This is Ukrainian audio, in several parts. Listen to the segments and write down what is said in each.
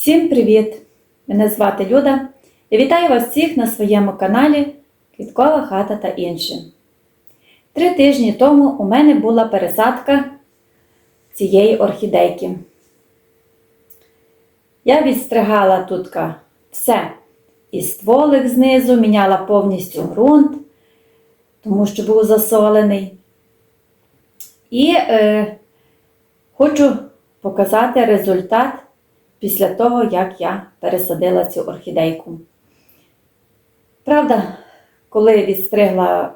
Всім привіт! Мене звати Люда. Я вітаю вас всіх на своєму каналі Квіткова хата та інше. Три тижні тому у мене була пересадка цієї орхідейки. Я відстригала тут все. І стволик знизу, міняла повністю ґрунт, тому що був засолений. І е, хочу показати результат після того, як я пересадила цю орхідейку. Правда, коли відстригла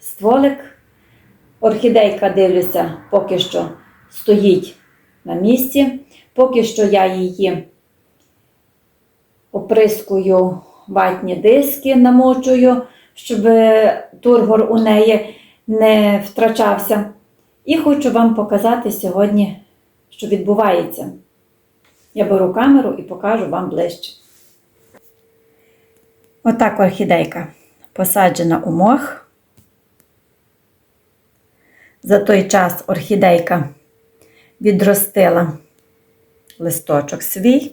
стволик, орхідейка, дивлюся, поки що стоїть на місці, поки що я її оприскую ватні диски, намочую, щоб тургор у неї не втрачався. І хочу вам показати сьогодні, що відбувається. Я беру камеру і покажу вам ближче. Отак орхідейка посаджена у мох. За той час орхідейка відростила листочок свій.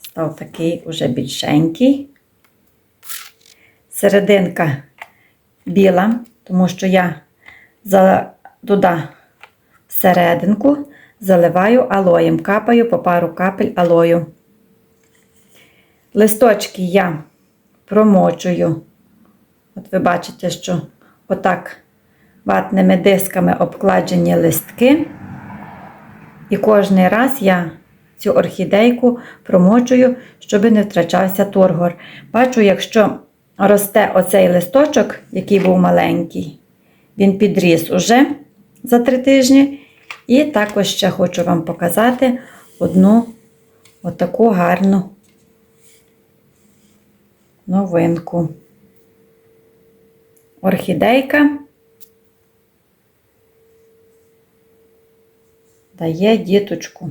Став такий уже більшенький. Серединка біла, тому що я туди всерединку заливаю алоєм, капаю по пару капель алою. Листочки я промочую. От ви бачите, що отак ватними дисками обкладені листки. І кожний раз я цю орхідейку промочую, щоб не втрачався тургор. Бачу, якщо росте оцей листочок, який був маленький, він підріс уже за три тижні. І також ще хочу вам показати одну отаку гарну новинку. Орхідейка дає діточку.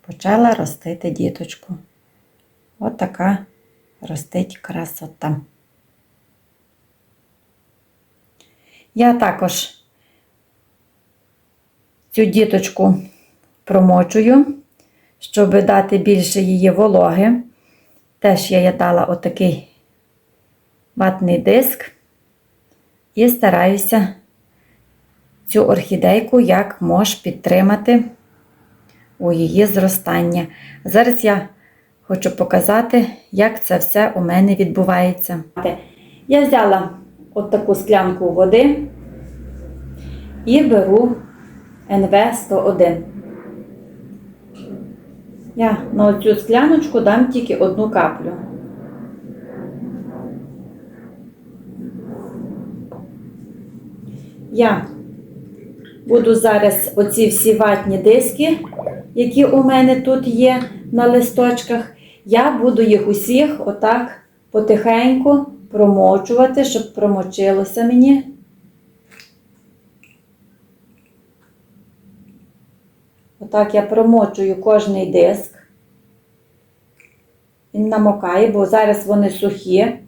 Почала ростити діточку. От така ростить красота. Я також цю діточку промочую, щоб дати більше її вологи. Теж я дала отакий ватний диск і стараюся цю орхідейку як мож підтримати у її зростання. Зараз я хочу показати, як це все у мене відбувається. Я взяла от таку склянку води і беру НВ-101. Я на цю скляночку дам тільки одну каплю. Я буду зараз оці всі ватні диски, які у мене тут є на листочках, я буду їх усіх отак потихеньку промочувати, щоб промочилося мені. Отак я промочую кожний диск. Він намокає, бо зараз вони сухі.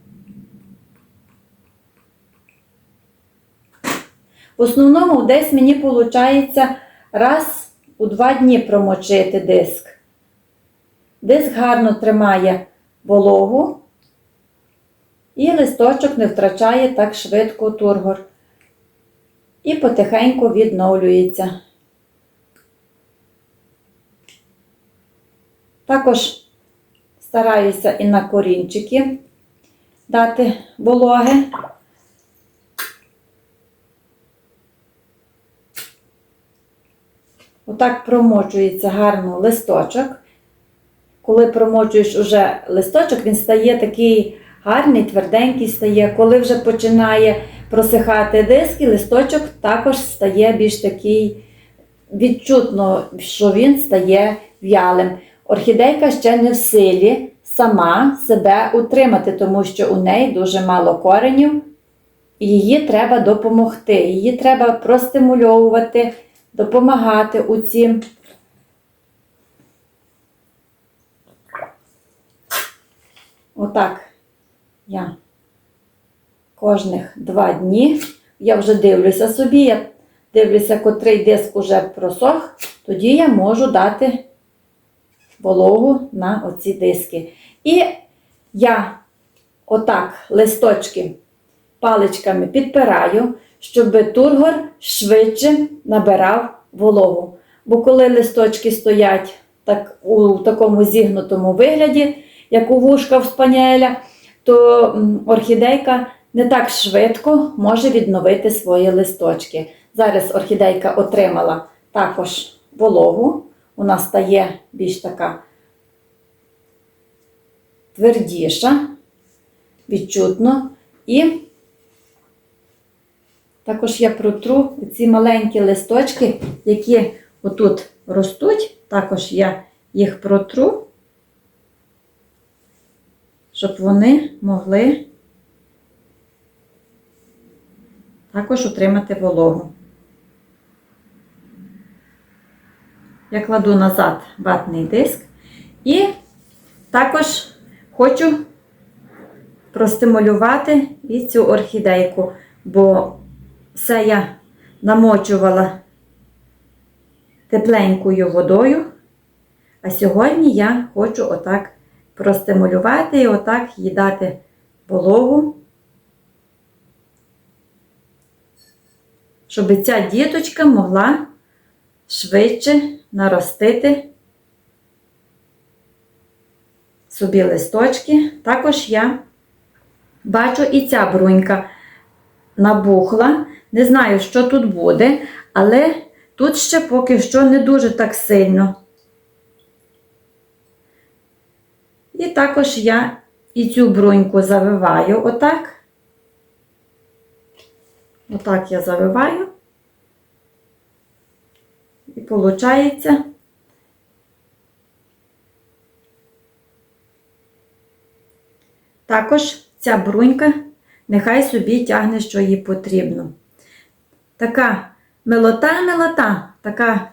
В основному десь мені виходить раз у два дні промочити диск. Диск гарно тримає вологу. І листочок не втрачає так швидко тургор. І потихеньку відновлюється. Також стараюся і на корінчики дати вологи. Отак промочується гарно листочок. Коли промочуєш уже листочок, він стає такий гарний, тверденький стає. Коли вже починає просихати диски, листочок також стає більш такий відчутно, що він стає в'ялим. Орхідейка ще не в силі сама себе утримати, тому що у неї дуже мало коренів, її треба допомогти. Її треба простимульовувати, допомагати у цім. Отак я кожних два дні. Я вже дивлюся собі, я дивлюся, котрий диск уже просох, тоді я можу дати вологу на оці диски. І я отак листочки паличками підпираю, щоб тургор швидше набирав вологу. Бо коли листочки стоять так, у такому зігнутому вигляді, як у вушка в спаніеля, то орхідейка не так швидко може відновити свої листочки. Зараз орхідейка отримала також вологу, вона стає більш така твердіша, відчутно. І також я протру ці маленькі листочки, які отут ростуть, також я їх протру, щоб вони могли також отримати вологу. Я кладу назад ватний диск. І також хочу простимулювати і цю орхідейку, бо все я намочувала тепленькою водою, а сьогодні я хочу отак простимулювати і отак їй дати вологу, щоб ця діточка могла швидше наростити собі листочки. Також я бачу і ця брунька набухла. Не знаю, що тут буде, але тут ще поки що не дуже так сильно. І також я і цю бруньку завиваю отак. Отак я завиваю. Виходить. Також ця брунька нехай собі тягне, що їй потрібно. Така милота-милота, така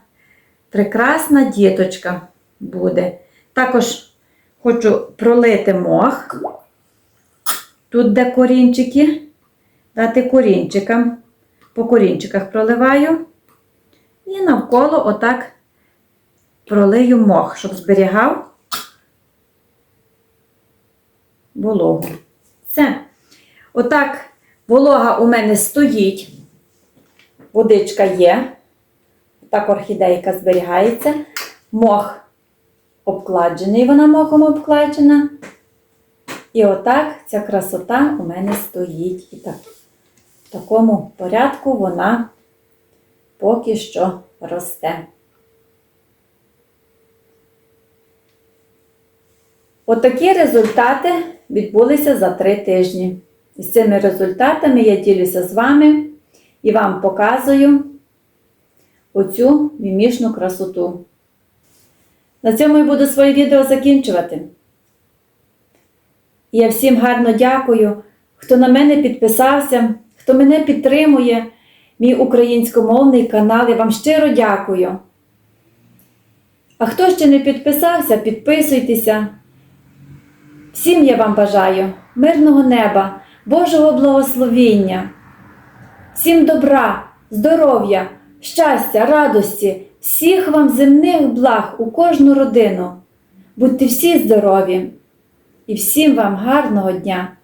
прекрасна діточка буде. Також хочу пролити мох. Тут, де корінчики, дати корінчикам. По корінчиках проливаю. І навколо отак пролию мох, щоб зберігав вологу. Все. Отак волога у мене стоїть. Водичка є. Так орхідейка зберігається. Мох обкладений, вона мохом обкладена. І отак ця красота у мене стоїть. І так, в такому порядку вона поки що росте. Отакі результати відбулися за три тижні. І з цими результатами я ділюся з вами і вам показую оцю мімішну красоту. На цьому я буду своє відео закінчувати. І я всім гарно дякую, хто на мене підписався, хто мене підтримує, мій українськомовний канал. Я вам щиро дякую. А хто ще не підписався, підписуйтеся. Всім я вам бажаю мирного неба, Божого благословіння, всім добра, здоров'я, щастя, радості, всіх вам земних благ у кожну родину. Будьте всі здорові і всім вам гарного дня!